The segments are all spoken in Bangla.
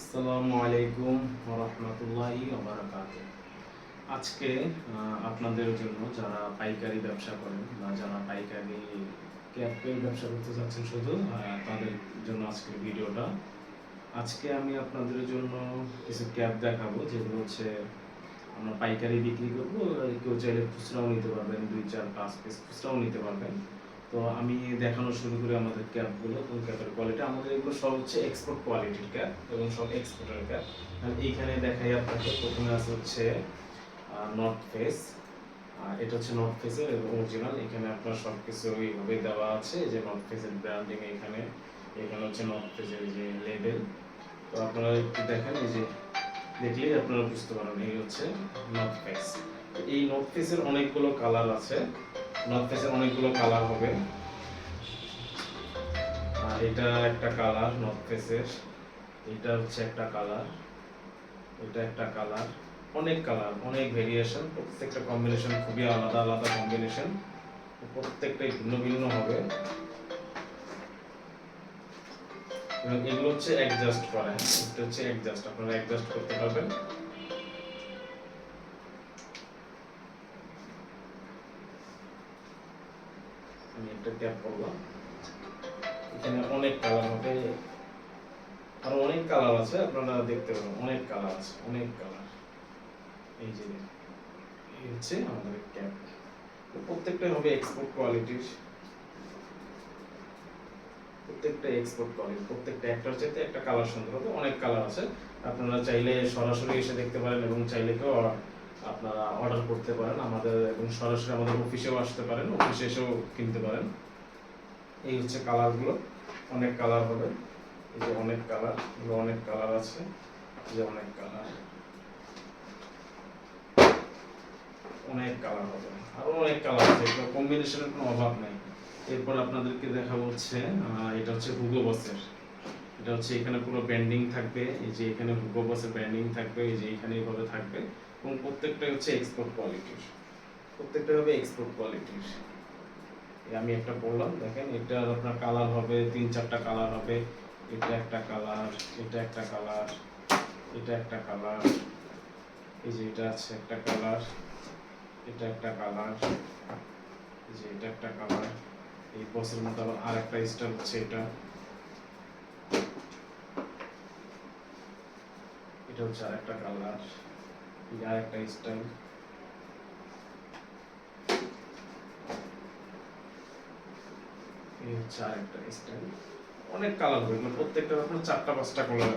আসসালামু আলাইকুম রহমতুল্লাহি আজকে আপনাদের জন্য যারা পাইকারি ব্যবসা করেন বা যারা পাইকারি ক্যাপের ব্যবসা করতে চাচ্ছেন শুধু তাদের জন্য আজকের ভিডিওটা। আজকে আমি আপনাদের জন্য কিছু ক্যাপ দেখাবো, যেগুলো হচ্ছে আমরা পাইকারি বিক্রি করব। কেউ চাইলে খুচরাও নিতে পারবেন, দুই, চার, পাঁচ পিস খুচরাও নিতে পারবেন। তো আমি দেখানো শুরু করি আমাদের ক্যাপগুলো কোন ক্যাপের কোয়ালিটি আমাদের এগুলো সব হচ্ছে এক্সপোর্ট কোয়ালিটির ক্যাপ এবং সব এক্সপোর্টের ক্যাপ এইখানে দেখাই আপনাকে, প্রথমে আছে হচ্ছে নর্থ ফেস এটা হচ্ছে নর্থ ফেসের অরিজিনাল এখানে আপনার সব কিছু ওইভাবে দেওয়া আছে, যে নর্থ ফেসের ব্র্যান্ডিং এখানে। এখানে হচ্ছে নর্থ ফেসের যে লেবেল তো আপনারা একটু দেখেন, এই যে দেখলেই আপনারা বুঝতে পারবেন, এই হচ্ছে নর্থ ফেস এই নর্থ ফেসের অনেকগুলো কালার আছে। নর্থ ফেসের অনেকগুলো কালার হবে। আর এটা একটা কালার নর্থ ফেসের এটা হচ্ছে একটা কালার এটা একটা কালার অনেক কালার অনেক ভেরিয়েশন প্রত্যেকটা কম্বিনেশন খুবই আলাদা আলাদা কম্বিনেশন প্রত্যেকটাই ভিন্ন ভিন্ন হবে। এগুলো হচ্ছে অ্যাডজাস্ট করা। এটা হচ্ছে অ্যাডজাস্ট আপনারা অ্যাডজাস্ট করতে পারবেন আমি একটা ট্যাপ করলাম এখানে অনেক কালার হবে। আরও অনেক কালার আছে, আপনারা দেখতে পাবেন অনেক কালার আছে, অনেক কালার এই যে, এই হচ্ছে আমাদের ক্যাপ প্রত্যেকটাই হবে এক্সপোর্ট কোয়ালিটির প্রত্যেকটা এক্সপোর্ট কোয়ালিটি প্রত্যেকটা একটার চাইতে একটা কালার সুন্দর হবে, অনেক কালার আছে। আপনারা চাইলে সরাসরি এসে দেখতে পারেন এবং চাইলে কেউ আপনারা অর্ডার করতে পারেন। আমাদের এবং সরাসরি আমাদের অফিসেও আসতে পারেন। অফিসে এসেও কিনতে পারেন। এই হচ্ছে কালারগুলো অনেক কালার হবে। এই যে অনেক কালার এগুলো অনেক কালার আছে। এই যে অনেক কালার অনেক কালার হবে। আরও অনেক কালার আছে। এগুলো কম্বিনেশনের কোনো অভাব নাই। এরপর আপনাদেরকে দেখাবো হচ্ছে এটা হচ্ছে হুগো বসের এটা হচ্ছে এখানে পুরো ব্যান্ডিং থাকবে। এই যে এখানে হুগো বসের ব্যান্ডিং থাকবে। এই যে এখানে এইভাবে থাকবে। এবং প্রত্যেকটাই হচ্ছে এক্সপোর্ট কোয়ালিটির প্রত্যেকটা হবে এক্সপোর্ট কোয়ালিটির আমি একটা বললাম, দেখেন, এটা আপনার কালার হবে, তিন চারটা কালার হবে। এটা একটা কালার এটা একটা কালার এটা একটা কালার এই যে এটা আছে একটা কালার এটা একটা কালার এই যে এটা একটা কালার এই বসের মতো আবার আর একটা স্টাইল হচ্ছে এটা। এটা হচ্ছে আর একটা কালার আর একটা স্টাইল অনেক কালার হবে মানে প্রত্যেকটা আপনার চারটা, পাঁচটা কালার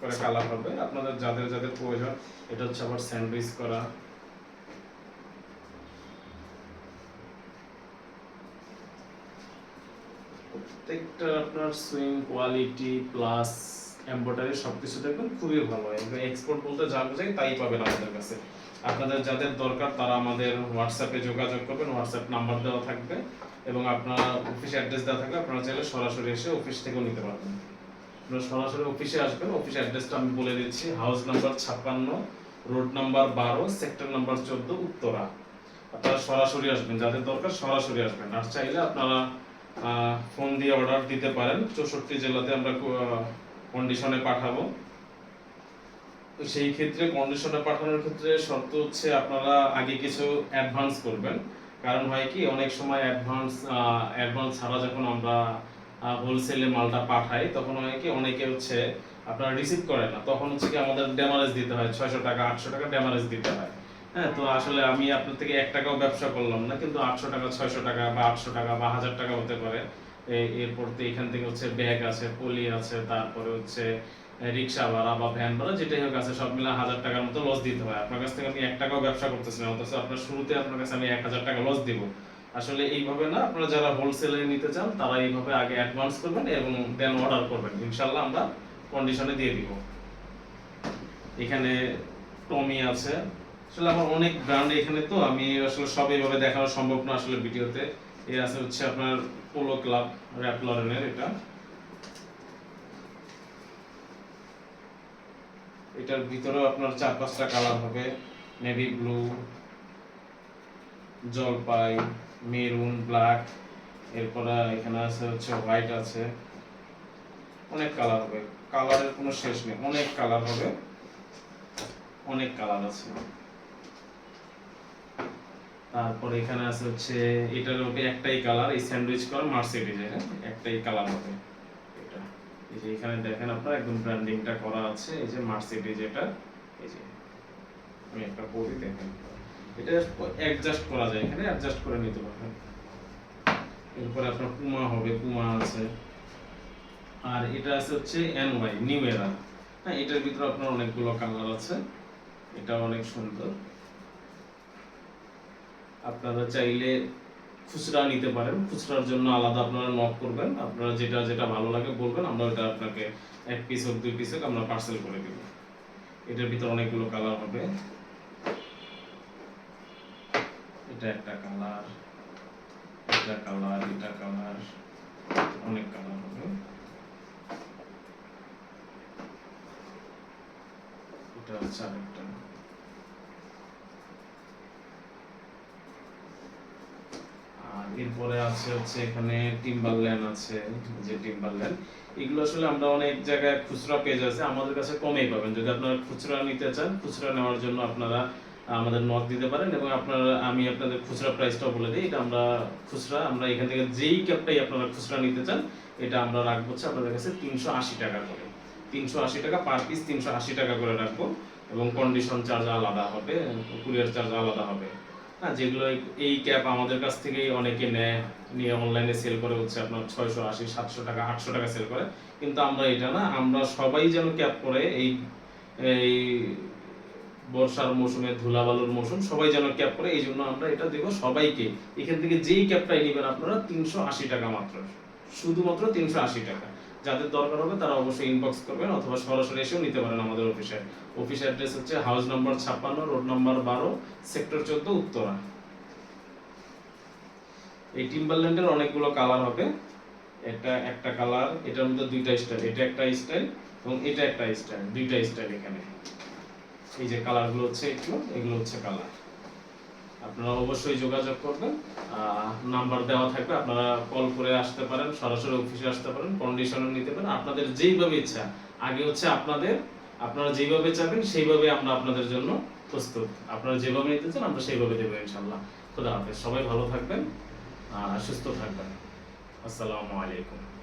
করে কালার হবে। আপনাদের যাদের যাদের প্রয়োজন, এটা হচ্ছে আবার স্যান্ডউইচ করা। প্রত্যেকটা আপনার সুইং কোয়ালিটি প্লাস এমব্রয়ডারি সবকিছু দেখবেন খুবই ভালো। হয় এক্সপোর্ট বলতে যা বোঝাই তাই পাবেন আমাদের কাছে। আপনাদের যাদের দরকার তারা আমাদের হোয়াটসঅ্যাপে যোগাযোগ করবেন হোয়াটসঅ্যাপ নাম্বার দেওয়া থাকবে এবং আপনার অফিস অ্যাড্রেস দেওয়া থাকবে। আপনারা চাইলে সরাসরি এসে অফিস থেকেও নিতে পারবেন। আপনারা সরাসরি অফিসে আসবেন। অফিস অ্যাড্রেসটা আমি বলে দিচ্ছি হাউস নাম্বার ছাপ্পান্ন রোড নাম্বার বারো সেক্টর নাম্বার চোদ্দ, উত্তরা। আপনারা সরাসরি আসবেন, যাদের দরকার সরাসরি আসবেন। আর চাইলে আপনারা ফোন দিয়ে অর্ডার দিতে পারেন। চৌষট্টি জেলাতে আমরা কন্ডিশনে পাঠাবো। তো সেই ক্ষেত্রে কন্ডিশনে পাঠানোর ক্ষেত্রে শর্ত হচ্ছে আপনারা আগে কিছু অ্যাডভান্স করবেন। কারণ হয় কি, অনেক সময় অ্যাডভান্স অ্যাডভান্স ছাড়া যখন আমরা হোলসেলে মালটা পাঠাই, তখন হয় কি, অনেকে হচ্ছে আপনারা রিসিভ করে না। তখন হচ্ছে কি আমাদের ড্যামারেজ দিতে হয়, ছয়শো টাকা, আটশো টাকা ড্যামারেজ দিতে হয়। হ্যাঁ তো আসলে আমি আপনার থেকে এক টাকাও ব্যবসা করলাম না, কিন্তু আটশো টাকা, ছয়শো টাকা বা আটশো টাকা বা হাজার টাকা হতে পারে। এরপর তো এখান থেকে হচ্ছে ব্যাগ আছে, পলি আছে, তারপরে হচ্ছে রিক্সা ভাড়া বা ভ্যান ভাড়া যেটাই হোক আছে, সব মিলে হাজার টাকার মতো লস দিতে হয়। আপনার কাছ থেকে আমি এক টাকাও ব্যবসা করতেছি না, অথচ আপনার শুরুতে আপনার কাছে আমি এক হাজার টাকা লস দিব। আসলে এইভাবে না, আপনারা যারা হোলসেলে নিতে চান, তারা এইভাবে আগে অ্যাডভান্স করবেন এবং দেন অর্ডার করবেন। ইনশাল্লাহ আমরা কন্ডিশনে দিয়ে দিব। এখানে টমি আছে। আসলে আমার অনেক ব্র্যান্ড এখানে তো, আমি আসলে সব এইভাবে দেখানো সম্ভব না আসলে ভিডিওতে এর আছে হচ্ছে আপনার পোলো ক্লাব র্যাপ এটা। এটার ভিতরেও আপনার চার পাঁচটা কালার হবে নেভি ব্লু জলপাই মেরুন ব্ল্যাক এরপরে এখানে আছে হচ্ছে হোয়াইট আছে। অনেক কালার হবে। কালারের কোনো শেষ নেই। অনেক কালার হবে। অনেক কালার আছে। তারপরে এখানে আছে হচ্ছে, এটার হবে একটাই কালার এই স্যান্ডউইচ কালার মার্সিডিজের হ্যাঁ? একটাই কালার হবে এটা। এই যে এখানে দেখেন আপনারা, একদম ব্র্যান্ডিংটা করা আছে, এই যে মার্সিডিজ এটা। এই যে, আমি একটা পরি দেখেন। এটা অ্যাডজাস্ট করা যায় এখানে অ্যাডজাস্ট করে নিতে পারবেন। এরপরে আপনার পুমা হবে পুমা আছে। আর এটা আছে হচ্ছে এনওয়াই নিউ এরা হ্যাঁ এটার ভিতরে আপনার অনেকগুলো কালার আছে। এটা অনেক সুন্দর। আপনারা চাইলে খুচরা নিতে পারেন। খুচরার জন্য আলাদা আপনারা নক করবেন। আপনারা যেটা যেটা ভালো লাগে বলবেন, আমরা ওটা আপনাকে এক পিস হোক, দুই পিস হোক, আমরা পার্সেল করে দিব। এটার ভিতরে অনেকগুলো কালার হবে। এটা একটা কালার এটা কালার এটা কালার অনেক কালার হবে। এটা হচ্ছে আরেকটা আর এরপরে আছে হচ্ছে এখানে টিম্বারল্যান্ড আছে যে টিম্বারল্যান্ড এগুলো আসলে আমরা অনেক জায়গায় খুচরা পেজ আছে আমাদের কাছে কমেই পাবেন। যদি আপনারা খুচরা নিতে চান, খুচরা নেওয়ার জন্য আপনারা আমাদের নক দিতে পারেন এবং আপনারা, আমি আপনাদের খুচরা প্রাইসটাও বলে দিই। এটা আমরা খুচরা, আমরা এখান থেকে যেই ক্যাপটাই আপনারা খুচরা নিতে চান, এটা আমরা রাখব হচ্ছে আপনাদের কাছে তিনশো আশি টাকা করে। তিনশো আশি টাকা পার পিস তিনশো আশি টাকা করে রাখব এবং কন্ডিশন চার্জ আলাদা হবে কুরিয়ার চার্জ আলাদা হবে। হ্যাঁ যেগুলো এই- ক্যাপ আমাদের কাছ থেকেই অনেকে নেয়, নিয়ে অনলাইনে সেল করে হচ্ছে আপনার ছয়শো আশি, সাতশো টাকা, আটশো টাকা সেল করে। কিন্তু আমরা এটা না, আমরা সবাই যেন ক্যাপ পরে এই এই বর্ষার মৌসুমে ধুলাবালুর মৌসুম, সবাই যেন ক্যাপ করে, এই জন্য আমরা এটা দেবো সবাইকে। এখান থেকে যেই ক্যাপটাই নেবেন আপনারা তিনশো আশি টাকা মাত্র। শুধুমাত্র তিনশো আশি টাকা। যাদের দরকার হবে তারা অবশ্যই ইনবক্স করবেন অথবা সরাসরি এসেও নিতে পারেন আমাদের অফিসে। অফিস অ্যাড্রেস হচ্ছে হাউস নাম্বার ছাপ্পান্ন রোড নাম্বার বারো সেক্টর চোদ্দ, উত্তরা। এই টিম্বারল্যান্ডের অনেকগুলো কালার হবে। এটা একটা কালার এটার মধ্যে দুইটা স্টাইল এটা একটা স্টাইল এবং এটা একটা স্টাইল দুইটা স্টাইল এখানে। এই যে কালারগুলো হচ্ছে এগুলো এগুলো হচ্ছে কালার আপনারা অবশ্যই যোগাযোগ করবেন। নাম্বার দেওয়া থাকবে, আপনারা কল করে আসতে পারেন, সরাসরি অফিসে আসতে পারেন কন্ডিশনে নিতে পারেন। আপনাদের যেইভাবে ইচ্ছা, আগে হচ্ছে আপনাদের, আপনারা যেইভাবে চাবেন, সেইভাবে আমরা আপনাদের জন্য প্রস্তুত। আপনারা যেভাবে নিতে চান, আমরা সেইভাবে দেবো ইনশাল্লাহ খুদা হাফেজ। সবাই ভালো থাকবেন আর সুস্থ থাকবেন। আসসালামু আলাইকুম।